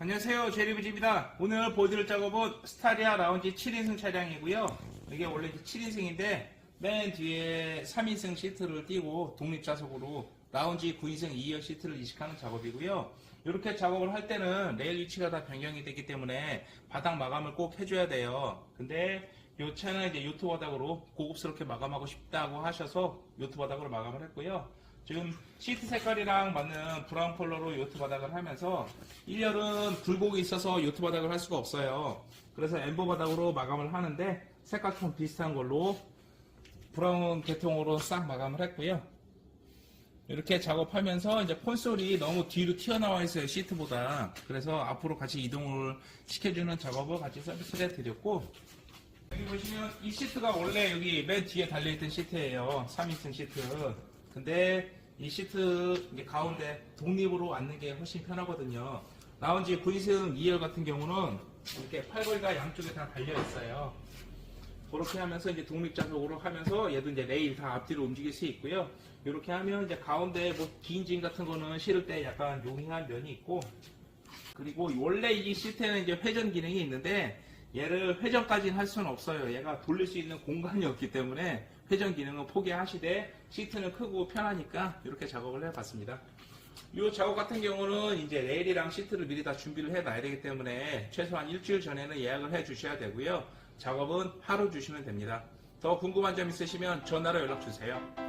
안녕하세요. 제리브지입니다. 오늘 보여드릴 작업은 스타리아 라운지 7인승 차량이고요. 이게 원래 7인승인데 맨 뒤에 3인승 시트를 띄고 독립좌석으로 라운지 9인승 2열 시트를 이식하는 작업이고요. 이렇게 작업을 할 때는 레일 위치가 다 변경이 되기 때문에 바닥 마감을 꼭 해줘야 돼요. 근데 이 차는 이제 요트 바닥으로 고급스럽게 마감하고 싶다고 하셔서 요트 바닥으로 마감을 했고요 지금 시트 색깔이랑 맞는 브라운 컬러로 요트 바닥을 하면서 1열은 굴곡이 있어서 요트 바닥을 할 수가 없어요. 그래서 엠버 바닥으로 마감을 하는데 색깔 좀 비슷한 걸로 브라운 계통으로 싹 마감을 했고요. 이렇게 작업하면서 이제 콘솔이 너무 뒤로 튀어나와 있어요 시트보다 그래서 앞으로 같이 이동을 시켜주는 작업을 같이 서비스를 해드렸고 여기 보시면 이 시트가 원래 여기 맨 뒤에 달려있던 시트예요 3인승 시트 근데 이 시트 가운데 독립으로 앉는 게 훨씬 편하거든요 라운지 9인승 2열 같은 경우는 이렇게 팔걸이가 양쪽에 다 달려 있어요 그렇게 하면서 이제 독립자석으로 하면서 얘도 이제 레일 다 앞뒤로 움직일 수 있고요. 이렇게 하면 이제 가운데 뭐 비인진 같은 거는 실을 때 약간 용이한 면이 있고 그리고 원래 이 시트에는 이제 회전 기능이 있는데 얘를 회전까지는 할 수는 없어요. 얘가 돌릴 수 있는 공간이 없기 때문에 회전 기능은 포기하시되 시트는 크고 편하니까 이렇게 작업을 해봤습니다. 이 작업 같은 경우는 이제 레일이랑 시트를 미리 다 준비를 해 놔야 되기 때문에 최소한 일주일 전에는 예약을 해 주셔야 되고요. 작업은 하루 주시면 됩니다. 더 궁금한 점 있으시면 전화로 연락 주세요.